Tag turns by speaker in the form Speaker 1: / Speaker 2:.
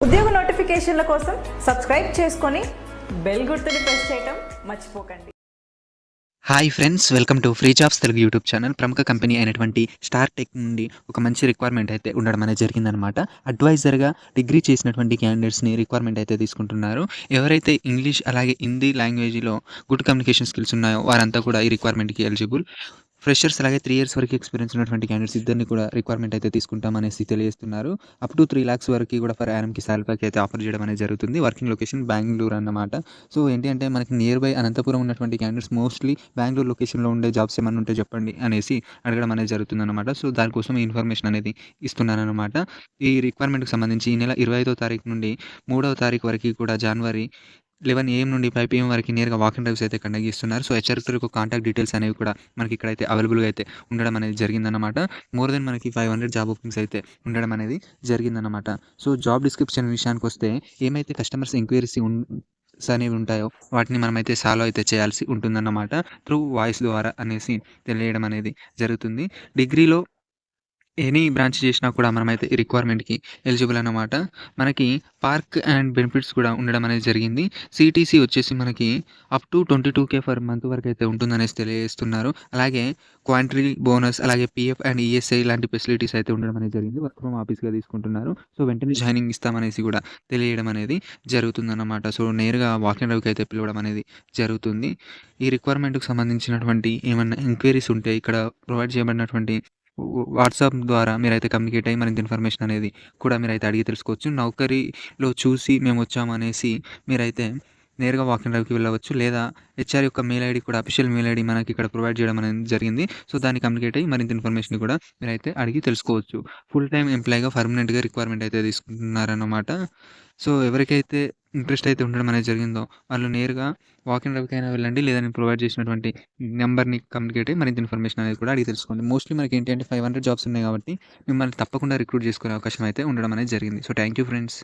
Speaker 1: ఉద్యోగ నోటిఫికేషన్ల కోసం సబ్స్క్రైబ్ చేసుకొని బెల్ గుర్తుని ప్రెస్ చేయటం మర్చిపోకండి.
Speaker 2: Hi friends welcome to free jobs Telugu YouTube channel ప్రముఖ కంపెనీ అయినటువంటి స్టార్ టెక్ నుండి ఒక మంచి రిక్వైర్మెంట్ అయితే ఉండడం అనేది జరిగిందనమాట అడ్వైజర్గా డిగ్రీ చేసినటువంటి క్యాండిడేట్స్ని రిక్వైర్మెంట్ అయితే తీసుకుంటున్నారు. ఎవరైతే ఇంగ్లీష్ అలాగే హిందీ లాంగ్వేజ్లో గుడ్ కమ్యూనికేషన్ స్కిల్స్ ఉన్నాయో వారంతా కూడా ఈ రిక్వైర్మెంట్కి ఎలిజిబుల్ ఫ్రెషర్స్ అలాగే త్రీ ఇయర్స్ వరకు ఎక్స్పీరియన్స్ ఉన్నటువంటి క్యాండిడేట్స్ ఇద్దరిని కూడా రిక్వైర్మెంట్ అయితే తీసుకుంటామని తెలియజేస్తున్నారు. అప్ టు త్రీ ల్యాక్స్ వరకు కూడా ఫర్ యాన్కి శాలరీ ప్యాక్ అయితే ఆఫర్ చేయడం అనేది జరుగుతుంది. వర్కింగ్ లొకేషన్ బెంగళూరు అన్నమాట. సో ఏంటి అంటే మనకి నియర్ బై అనంతపురం ఉన్నటువంటి క్యాండిడేట్స్ మోస్ట్లీ బెంగళూరు లొకేషన్లో ఉండే జాబ్స్ ఏమైనా ఉంటే చెప్పండి అనేసి అడగడం అనేది జరుగుతుంది అనమాట సో దానికోసం ఇన్ఫర్మేషన్ అనేది ఇస్తున్నాను అనమాట ఈ రిక్వైర్మెంట్కి సంబంధించి ఈ నెల ఇరవై ఐదో తారీఖు నుండి మూడవ తారీఖు వరకు కూడా జనవరి లెవెన్ ఏఎం నుండి ఫైవ్ పిఎం వరకు నేరుగా వాకింగ్ డ్రైవ్స్ అయితే కండక్ట్ చేస్తున్నారు. సో హెచ్ఆర్ కాంటాక్ట్ డీటెయిల్స్ అనేవి కూడా మనకి ఇక్కడైతే అవైలబుల్గా అయితే ఉండడం అనేది జరిగిందన్నమాట. మోర్ దెన్ మనకి ఫైవ్ హండ్రెడ్ జాబ్ ఓపెనింగ్స్ అయితే ఉండడం అనేది జరిగిందన్నమాట. సో జాబ్ డిస్క్రిప్షన్ విషయానికి వస్తే ఏమైతే కస్టమర్స్ ఎంక్వైరీస్ అనేవి ఉంటాయో వాటిని మనమైతే సాల్వ్ అయితే చేయాల్సి ఉంటుందన్నమాట. త్రూ వాయిస్ ద్వారా అనేసి తెలియడం అనేది జరుగుతుంది. డిగ్రీలో ఎనీ బ్రాంచ్ చేసినా కూడా మనమైతే ఈ రిక్వైర్మెంట్కి ఎలిజిబుల్ అన్నమాట. మనకి పార్క్ అండ్ బెనిఫిట్స్ కూడా ఉండడం అనేది జరిగింది. సిటీసీ వచ్చేసి మనకి up to twenty two K per month వరకు అయితే ఉంటుందనేసి తెలియజేస్తున్నారు. అలాగే క్వాంట్రీ బోనస్ అలాగే పిఎఫ్ అండ్ ఈఎస్ఐ లాంటి ఫెసిలిటీస్ అయితే ఉండడం అనేది జరిగింది. వర్క్ ఫ్రమ్ ఆఫీస్గా తీసుకుంటున్నారు. సో వెంటనే జాయినింగ్ ఇస్తామనేసి కూడా తెలియడం అనేది జరుగుతుందన్నమాట. సో నేరుగా వాకింగ్ డ్రైవ్కి అయితే పిలవడం అనేది జరుగుతుంది. ఈ రిక్వైర్మెంట్కి సంబంధించినటువంటి ఏమైనా ఎంక్వైరీస్ ఉంటే ఇక్కడ ప్రొవైడ్ చేయబడినటువంటి వాట్సాప్ ద్వారా మీరైతే కమ్యూనికేట్ అయ్యి మరింత ఇన్ఫర్మేషన్ అనేది కూడా మీరైతే అడిగి తెలుసుకోవచ్చు. నౌకరీలో చూసి మేము వచ్చామనేసి మీరైతే నేరుగా వాకింగ్ డ్రైవ్కి వెళ్ళవచ్చు లేదా హెచ్ఆర్ యొక్క మెయిల్ ఐడి కూడా అఫీషియల్ మెయిల్ ఐడి మనకి ఇక్కడ ప్రొవైడ్ చేయడం అనేది జరిగింది. సో దాన్ని కమ్యూనికేట్ అయ్యి మరింత ఇన్ఫర్మేషన్ కూడా మీరైతే అడిగి తెలుసుకోవచ్చు. ఫుల్ టైం ఎంప్లాయీగా పర్మనెంట్గా రిక్వైర్మెంట్ అయితే తీసుకుంటున్నారన్నమాట. సో ఎవరికైతే ఇంట్రెస్ట్ అయితే ఉండడం అనేది జరిగిందో వాళ్ళు నేరుగా వాకింగ్ డ్రైవ్కి అయినా వెళ్ళండి లేదా నేను ప్రొవైడ్ చేసినటువంటి నెంబర్ని కమ్యూనికేట్ అయ్యి మరింత ఇన్ఫర్మేషన్ అనేది కూడా అడిగి తెలుసుకోండి. మోస్ట్లీ మనకి ఏంటంటే ఫైవ్ హండ్రెడ్ జాబ్స్ ఉన్నాయి కాబట్టి మిమ్మల్ని తప్పకుండా రిక్రూట్ చేసుకునే అవకాశం అయితే ఉండడం అనేది జరిగింది. So thank you friends.